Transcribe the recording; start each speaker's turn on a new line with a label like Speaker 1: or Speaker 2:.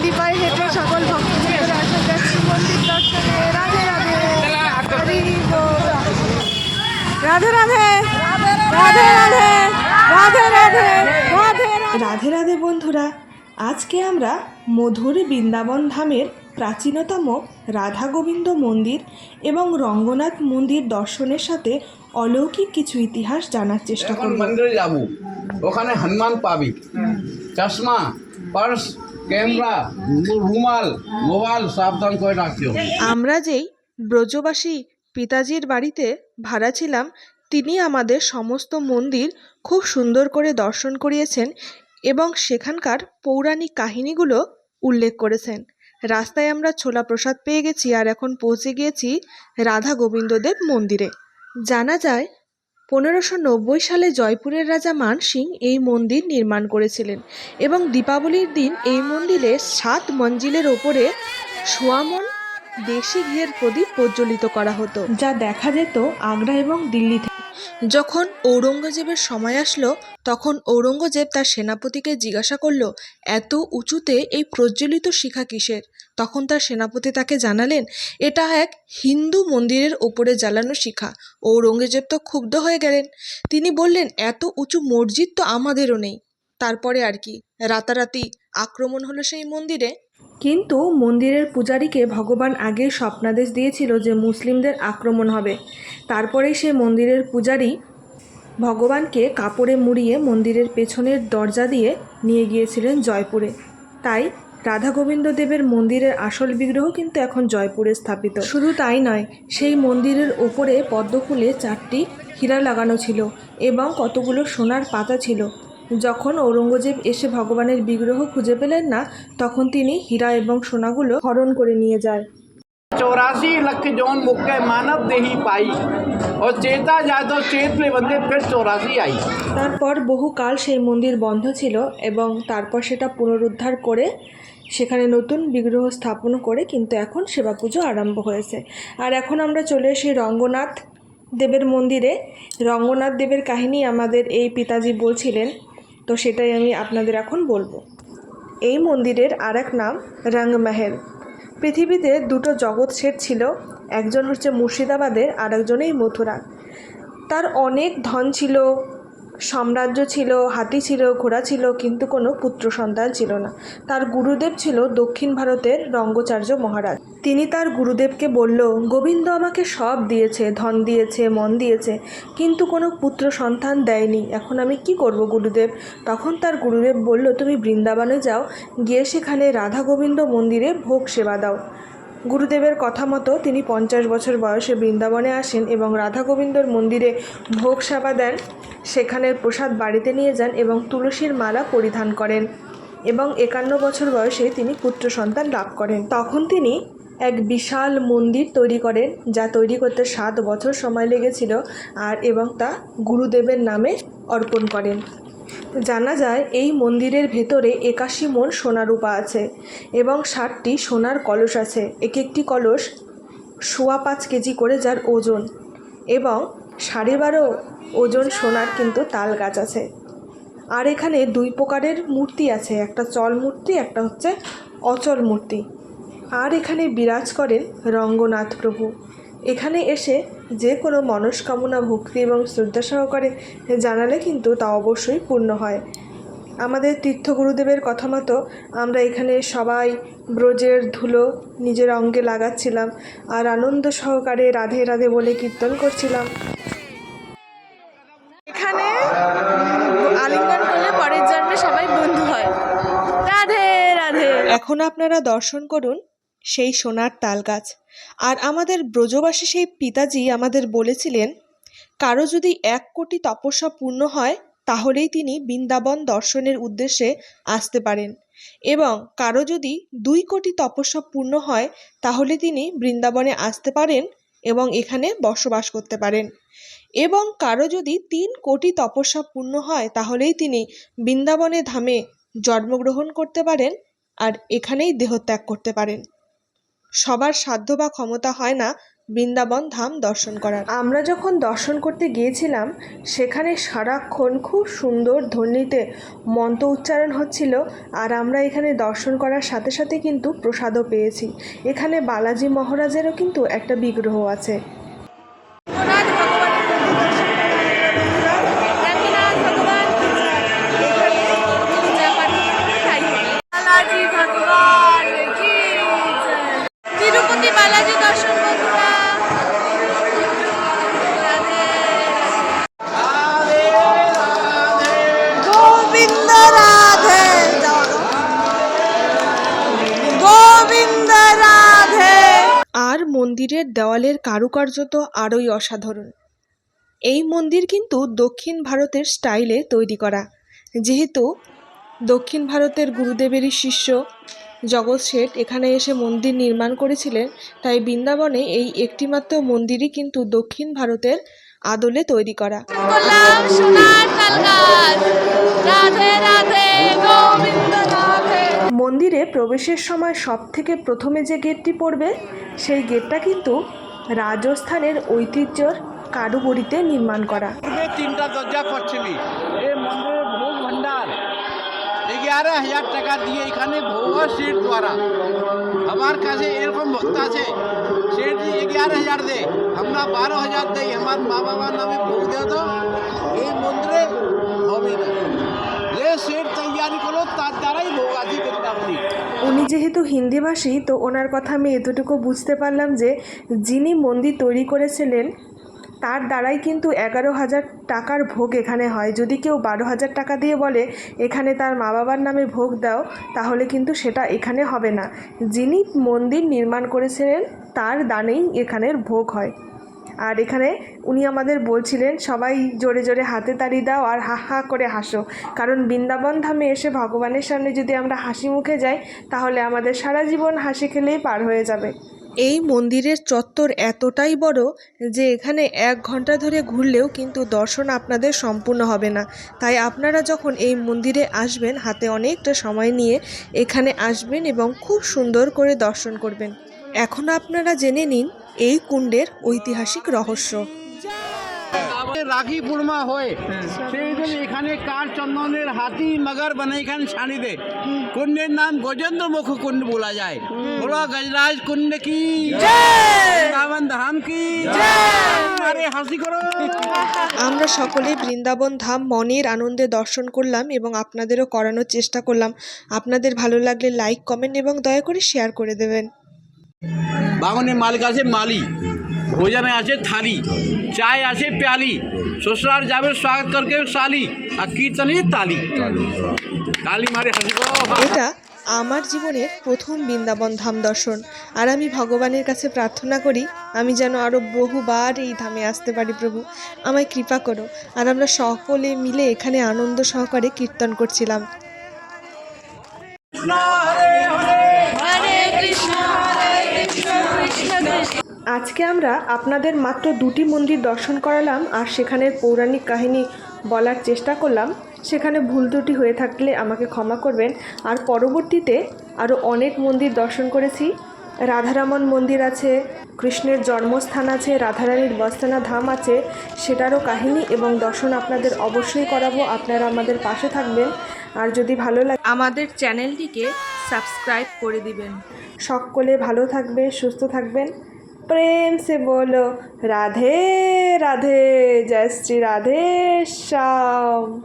Speaker 1: খালি পায়ে হেঁটে সকল ভক্তদের যাচ্ছি মন্দির দর্শনে। রাধে রাধে। রাধে রাধে। রাধে রাধে। রাধে রাধে। রাধে রাধে। রাধে বন্ধুরা আজকে আমরা মধুর বৃন্দাবন ধামের প্রাচীনতম রাধা গোবিন্দ মন্দির এবং রঙ্গনাথ মন্দির দর্শনের সাথে অলৌকিক কিছু ইতিহাস জানার চেষ্টা করব।
Speaker 2: মন্দিরে যাব। ওখানে হনুমান পাবি। চশমা পার্স ক্যামেরা রুমাল, মোবাইল সাবধান করে রাখিও
Speaker 1: আমরা যেই ব্রজবাসী পিতাজির বাড়িতে ভাড়া ছিলাম, তিনি আমাদের সমস্ত মন্দির খুব সুন্দর করে দর্শন করিয়েছেন এবং সেখানকার পৌরাণিক কাহিনীগুলো উল্লেখ করেছেন। রাস্তায় আমরা ছোলা প্রসাদ পেয়ে গেছি আর এখন পৌঁছে গিয়েছি রাধা গোবিন্দদেব মন্দিরে। জানা যায় পনেরোশো নব্বই সালে জয়পুরের রাজা মান সিং এই মন্দির নির্মাণ করেছিলেন এবং দীপাবলির দিন এই মন্দিরে সাত মঞ্জিলের ওপরে সোয়ামন দেশি ঘিয়ের প্রদীপ প্রজ্বলিত করা হতো, যা দেখা যেত আগ্রা এবং দিল্লি যখন ঔরঙ্গজেবের সময় আসলো, তখন ঔরঙ্গজেব তার সেনাপতিকে জিজ্ঞাসা করল, এত উঁচুতে এই প্রজ্বলিত শিখা কিসের? তখন তার সেনাপতি তাকে জানালেন, এটা এক হিন্দু মন্দিরের ওপরে জ্বালানো শিখা। ঔরঙ্গজেব তো ক্ষুব্ধ হয়ে গেলেন। তিনি বললেন, এত উঁচু মসজিদ তো আমাদেরও নেই। তারপরে আর কি। রাতারাতি আক্রমণ হলো সেই মন্দিরে। কিন্তু মন্দিরের পূজারীকে ভগবান আগে স্বপ্নাদেশ দিয়েছিল যে মুসলিমদের আক্রমণ হবে। তারপরেই সে মন্দিরের পূজারী ভগবানকে কাপড়ে মুড়িয়ে মন্দিরের পেছনের দরজা দিয়ে নিয়ে গিয়েছিলেন জয়পুরে। তাই রাধা গোবিন্দ দেবের মন্দিরের আসল বিগ্রহ কিন্তু এখন জয়পুরে স্থাপিত। শুধু তাই নয়, সেই মন্দিরের ওপরে পদ্মফুলে চারটি হীরা লাগানো ছিল এবং কতগুলো সোনার পাতা ছিল। যখন ঔরঙ্গজেব এসে ভগবানের বিগ্রহ খুঁজে পেলেন না তখন তিনি হীরা এবং সোনাগুলো হরণ করে নিয়ে যায়
Speaker 2: चौरासी लख जौन मुक्के मानव देही पाई और चेता जाए तो चेत में बंदे फिर चौरासी आई
Speaker 1: তারপর বহুকাল সেই মন্দির বন্ধ ছিল এবং তারপর সেটা পুনরুদ্ধার করে সেখানে নতুন বিগ্রহ স্থাপন করে কিন্তু এখন সেবা পুজো আরম্ভ হয়েছে আর এখন আমরা চলে এসে রঙ্গনাথ দেবের মন্দিরে রঙ্গনাথ দেবের কাহিনী আমাদের এই পিতাজি বলছিলেন তো সেটাই আমি আপনাদের এখন বলব। এই মন্দিরের আর এক নাম রাঙ্গমাহেল পৃথিবীতে দুটো জগৎ শেঠ ছিল, একজন হচ্ছে মুর্শিদাবাদের আর একজনেই মথুরা তার অনেক ধন ছিল সাম্রাজ্য ছিল, হাতি ছিল, ঘোড়া ছিল, কিন্তু কোনো পুত্র সন্তান ছিল না। তার গুরুদেব ছিল দক্ষিণ ভারতের রঙ্গচার্য মহারাজ। তিনি তার গুরুদেবকে বলল, গোবিন্দ আমাকে সব দিয়েছে, ধন দিয়েছে, মন দিয়েছে, কিন্তু কোনো পুত্র সন্তান দেয়নি। এখন আমি কি করব, গুরুদেব? তখন তার গুরুদেব বলল, তুমি বৃন্দাবনে যাও, গিয়ে সেখানে রাধা গোবিন্দ মন্দিরে ভোগ সেবা দাও। গুরুদেবের কথা মতো তিনি পঞ্চাশ বছর বয়সে বৃন্দাবনে আসেন এবং রাধা গোবিন্দর মন্দিরে ভোগ সেবা দেন সেখানের প্রসাদ বাড়িতে নিয়ে যান এবং তুলসীর মালা পরিধান করেন এবং একান্ন বছর বয়সে তিনি পুত্র সন্তান লাভ করেন। তখন তিনি এক বিশাল মন্দির তৈরি করেন, যা তৈরি করতে সাত বছর সময় লেগেছিল আর এবং তা গুরুদেবের নামে অর্পণ করেন। জানা যায়, এই মন্দিরের ভেতরে একাশি মন সোনারূপা আছে এবং ষাটটি সোনার কলস আছে। এক একটি কলস সোয়া পাঁচ কেজি করে যার ওজন এবং সাড়ে বারো ওজন সোনার কিন্তু তাল গাছ আছে। আর এখানে দুই প্রকারের মূর্তি আছে, একটা চল মূর্তি, একটা হচ্ছে অচল মূর্তি। আর এখানে বিরাজ করেন রঙ্গনাথ প্রভু। এখানে এসে যে কোনো মনস্কামনা, ভক্তি এবং শ্রদ্ধা সহকারে জানালে কিন্তু তা অবশ্যই পূর্ণ হয়। আমাদের তীর্থগুরুদেবের কথা মতো আমরা এখানে সবাই ব্রজের ধুলো নিজের অঙ্গে লাগাচ্ছিলাম আর আনন্দ সহকারে রাধে রাধে বলে কীর্তন করছিলাম। এখানে আলিঙ্গন করলে পরের জন্মে সবাই বন্ধু হয়। রাধে রাধে। এখন আপনারা দর্শন করুন সেই সোনার তাল গাছ আর আমাদের ব্রজবাসী সেই পিতাজি আমাদের বলেছিলেন, কারও যদি এক কোটি তপস্যা পূর্ণ হয়, তাহলেই তিনি বৃন্দাবন দর্শনের উদ্দেশ্যে আসতে পারেন। এবং কারও যদি দুই কোটি তপস্যা পূর্ণ হয়, তাহলে তিনি বৃন্দাবনে আসতে পারেন এবং এখানে বসবাস করতে পারেন। এবং কারও যদি তিন কোটি তপস্যা পূর্ণ হয়, তাহলেই তিনি বৃন্দাবনে ধামে জন্মগ্রহণ করতে পারেন আর এখানেই দেহত্যাগ করতে পারেন। সবার সাধ্য বা ক্ষমতা হয় না বৃন্দাবন ধাম দর্শন করার। আমরা যখন দর্শন করতে গিয়েছিলাম, সেখানে সারাক্ষণ খুব সুন্দর ধ্বনিতে মন্ত্র উচ্চারণ হচ্ছিল আর আমরা এখানে দর্শন করার সাথে সাথে কিন্তু প্রসাদও পেয়েছি। এখানে বালাজি মহারাজেরও কিন্তু একটা বিগ্রহ আছে।
Speaker 3: বালাজি দর্শন
Speaker 1: আর মন্দিরের দেওয়ালের কারুকার্য তো আরোই অসাধারণ। এই মন্দির কিন্তু দক্ষিণ ভারতের স্টাইলে তৈরি করা। যেহেতু দক্ষিণ ভারতের গুরুদেবেরই শিষ্য জগৎ শেঠ এখানে এসে মন্দির নির্মাণ করেছিলেন তাই বৃন্দাবনে এই একটিমাত্র মন্দিরই কিন্তু দক্ষিণ ভারতের আদলে তৈরি করা। মন্দিরে প্রবেশের সময় সব থেকে প্রথমে যে গেটটি পড়বে সেই গেটটা কিন্তু রাজস্থানের ঐতিহ্যর কারুগরিতে নির্মাণ করা।
Speaker 2: তিনটা দরজা করছিলি। এই মন্দিরের ভোগ ভান্ডার এগারো হাজার টাকা দিয়ে এখানে ভোগ সেট দ্বারা। আমার কাছে এরকম ভক্ত আছে সেট এগারো হাজার দে আমরা বারো হাজার দেই। আমার মা বাবার নামে ভোগ দিয়ে তো এই মন্দিরে হবে না। যে সেট তৈরি করো তার দ্বারাই ভোগ আছে বৃন্দাবনী
Speaker 1: উনি যেহেতু হিন্দিভাষী, তো ওনার কথা আমি এতটুকু বুঝতে পারলাম যে, যিনি মন্দির তৈরি করেছিলেন তার দ্বারাই কিন্তু এগারো হাজার টাকার ভোগ এখানে হয়। যদি কেউ বারো হাজার টাকা দিয়ে বলে, এখানে তার মা বাবার নামে ভোগ দাও, তাহলে কিন্তু সেটা এখানে হবে না। যিনি মন্দির নির্মাণ করেছিলেন, তার দানেই এখানের ভোগ হয়। আর এখানে উনি আমাদের বলছিলেন, সবাই জোরে জোরে হাতে তালি দাও আর হা হা করে হাসো। কারণ বৃন্দাবন ধামে এসে ভগবানের সামনে যদি আমরা হাসি মুখে যাই, তাহলে আমাদের সারা জীবন হাসি খেলেই পার হয়ে যাবে। এই মন্দিরের চত্বর এতটাই বড় যে এখানে এক ঘণ্টা ধরে ঘুরলেও কিন্তু দর্শন আপনাদের সম্পূর্ণ হবে না। তাই আপনারা যখন এই মন্দিরে আসবেন, হাতে অনেকটা সময় নিয়ে এখানে আসবেন এবং খুব সুন্দর করে দর্শন করবেন। এখন আপনারা জেনে নিন, এই কুণ্ডের ঐতিহাসিক রহস্য।
Speaker 2: রাখি পূর্ণিমা হয়। সেই দিন এখানে কার চন্দনের হাতি মগর বানাইখান ছাড়ি দে। কুণ্ডের নাম গজেন্দ্র মুখ কুণ্ড বলা যায়। বলো গজরাজ কুণ্ড কি? বৃন্দাবন ধাম কি? আরে হাসি করো।
Speaker 1: আমরা সকলে বৃন্দাবন ধাম মনের আনন্দে দর্শন করলাম এবং আপনাদেরও করানোর চেষ্টা করলাম। আপনাদের ভালো লাগলে লাইক কমেন্ট এবং দয়া করে শেয়ার করে দেবেন।
Speaker 2: বাগানে মালিক আছে মালি। ভোজনে আছে থালি চায় আছে প্যালি। শ্বশুরার যাবে স্বাগত করকে শালি আর কীর্তনে তালি। তালি। মারে হাসি
Speaker 1: এটা আমার জীবনের প্রথম বৃন্দাবন ধাম দর্শন। আর আমি ভগবানের কাছে প্রার্থনা করি আমি যেন আরও বহুবার এই ধামে আসতে পারি প্রভু। আমায় কৃপা করো। আর আমরা সকলে মিলে এখানে আনন্দ সহকারে কীর্তন করছিলাম।
Speaker 3: কৃষ্ণ।
Speaker 1: আজকে আমরা আপনাদের মাত্র দুটি মন্দির দর্শন করালাম আর সেখানের পৌরাণিক কাহিনী বলার চেষ্টা করলাম। সেখানে ভুল ত্রুটি হয়ে থাকলে আমাকে ক্ষমা করবেন। আর পরবর্তীতে আরও অনেক মন্দির দর্শন করেছি। রাধারামন মন্দির আছে কৃষ্ণের জন্মস্থান আছে রাধারানীর বস্তানা ধাম আছে সেটারও কাহিনী এবং দর্শন আপনাদের অবশ্যই করাবো। আপনারা আমাদের পাশে থাকবেন। আর যদি ভালো লাগে আমাদের চ্যানেলটিকে সাবস্ক্রাইব করে দিবেন। সকলে ভালো থাকবে সুস্থ থাকবেন। प्रेम से बोलो राधे राधे जय श्री राधे श्याम।